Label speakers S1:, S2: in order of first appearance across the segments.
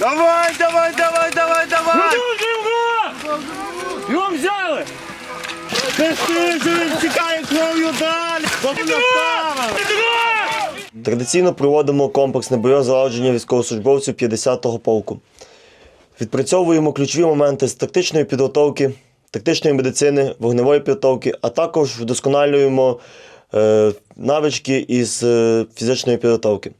S1: Давай, давай, давай, давай, давай!
S2: Продовжуємо! Його взяли!
S1: Він тікає кров'ю далі!
S3: Традиційно проводимо комплексне бойове залагодження військовослужбовців 50-го полку. Відпрацьовуємо ключові моменти з тактичної підготовки, тактичної медицини, вогневої підготовки, а також вдосконалюємо е, навички із е, фізичної підготовки.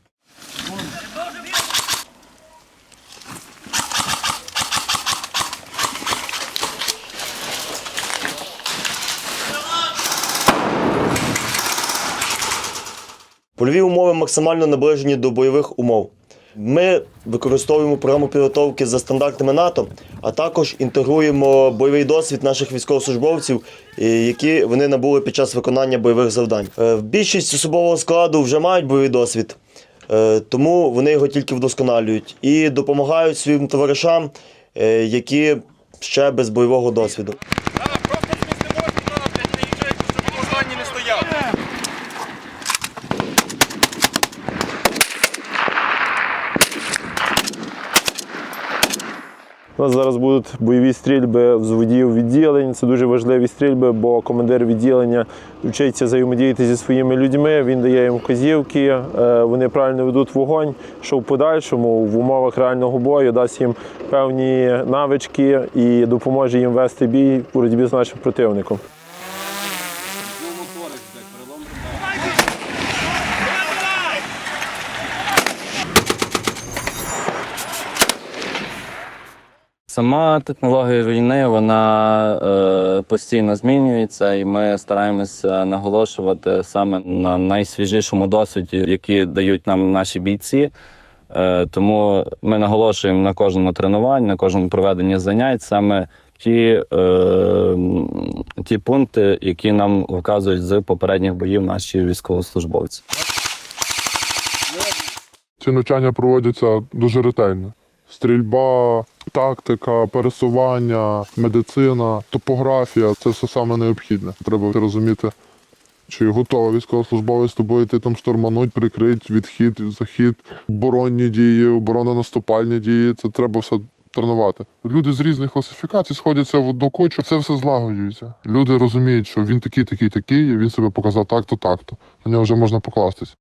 S3: Польові умови максимально наближені до бойових умов. Ми використовуємо програму підготовки за стандартами НАТО, а також інтегруємо бойовий досвід наших військовослужбовців, е, які вони набули під час виконання бойових завдань. Е, Більшість особового складу вже мають бойовий досвід, е, тому вони його тільки вдосконалюють і допомагають своїм товаришам, які ще без бойового досвіду.
S4: У нас зараз будуть бойові стрільби взводів відділень. Це дуже важливі стрільби, бо командир відділення вчиться взаємодіяти зі своїми людьми. Він дає їм вказівки, е, вони правильно ведуть вогонь, що в подальшому в умовах реального бою дасть їм певні навички і допоможе їм вести бій в боротьбі з нашим противником.
S5: Сама технологія війни вона е, постійно змінюється, і ми стараємося наголошувати саме на найсвіжішому досвіді, який дають нам наші бійці. Е, тому ми наголошуємо на кожному тренуванні, на кожному проведенні занять саме ті, е, ті пункти, які нам вказують з попередніх боїв наші військовослужбовці.
S6: Ці навчання проводяться дуже ретельно. Стрільба, тактика, пересування, медицина, топографія це все саме необхідне. Треба розуміти, чи готовий військовослужбовець тобою йти там штурмануть, прикрить, відхід, захід, оборонні дії, оборонно-наступальні дії. Це треба все тренувати. Люди з різних класифікацій сходяться в одну кучу, це все злагоджується. Люди розуміють, що він такий, такий, такий, і він себе показав так-то, так-то. На нього вже можна покластись.